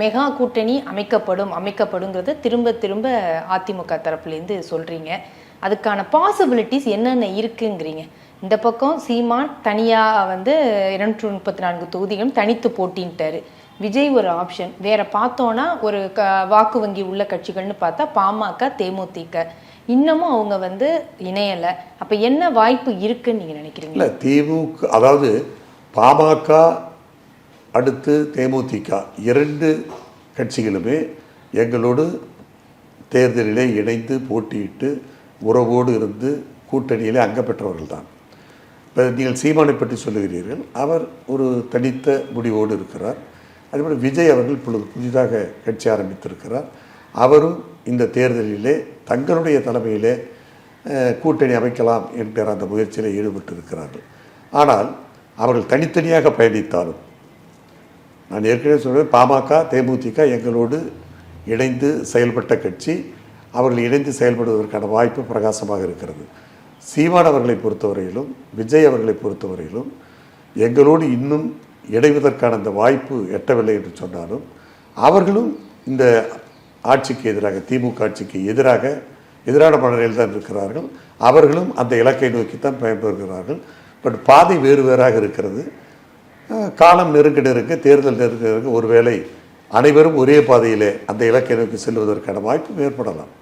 Mega கூட்டணி அமைக்கப்படும் அமைக்கப்படுங்கிறத திரும்ப திரும்ப அதிமுக தரப்புலேருந்து சொல்கிறீங்க அதுக்கான பாசிபிலிட்டிஸ் என்னென்ன இருக்குங்கிறீங்க. இந்த பக்கம் சீமான் தனியாக வந்து இருநூற்று முப்பத்தி நான்கு தொகுதிகளும் தனித்து போட்டின்ட்டாரு. விஜய் ஒரு ஆப்ஷன் வேற பார்த்தோன்னா ஒரு க வாக்கு வங்கி உள்ள கட்சிகள்னு பார்த்தா பாமக தேமுதிக. இன்னமும் அவங்க வந்து இணையலை. அப்போ என்ன வாய்ப்பு இருக்குன்னு நீங்கள் நினைக்கிறீங்க? இல்லை திமுக அதாவது பாமக அடுத்து தேமுதிக. இரண்டு கட்சிகளுமே எங்களோடு தேர்தலிலே இணைந்து போட்டியிட்டு உறவோடு இருந்து கூட்டணியிலே அங்க பெற்றவர்கள் தான் இப்போ நீங்கள் சீமானை பற்றி சொல்லுகிறீர்கள். அவர் ஒரு தனித்த முடிவோடு இருக்கிறார். அதேபோல் விஜய் அவர்கள் இப்பொழுது புதிதாக கட்சி ஆரம்பித்திருக்கிறார். அவரும் இந்த தேர்தலிலே தங்களுடைய தலைமையிலே கூட்டணி அமைக்கலாம் என்கிற அந்த முயற்சியில் ஈடுபட்டு இருக்கிறார்கள் ஆனால் அவர்கள் தனித்தனியாக பயணித்தாலும் நான் ஏற்கனவே சொல்றேன் பாமக தேமுதிக எங்களோடு இணைந்து செயல்பட்ட கட்சி. அவர்கள் இணைந்து செயல்படுவதற்கான வாய்ப்பு பிரகாசமாக இருக்கிறது. சீமான் அவர்களை பொறுத்தவரையிலும் விஜய் அவர்களை பொறுத்தவரையிலும் எங்களோடு இன்னும் இணைவதற்கான அந்த வாய்ப்பு எட்டவில்லை என்று சொன்னாலும் அவர்களும் இந்த ஆட்சிக்கு எதிராக திமுக ஆட்சிக்கு எதிராக எதிரான மனநிலையில் தான் இருக்கிறார்கள். அவர்களும் அந்த இலக்கை நோக்கித்தான் பயன்பெறுகிறார்கள். பட் பாதை வேறு வேறாக இருக்கிறது. காலம் நெருக்கடி இருக்குது தேர்தல் நெருங்க இருக்குது ஒருவேளை அனைவரும் ஒரே பாதையிலே அந்த இலக்கை நோக்கி செல்வதற்கான வாய்ப்பு ஏற்படலாம்.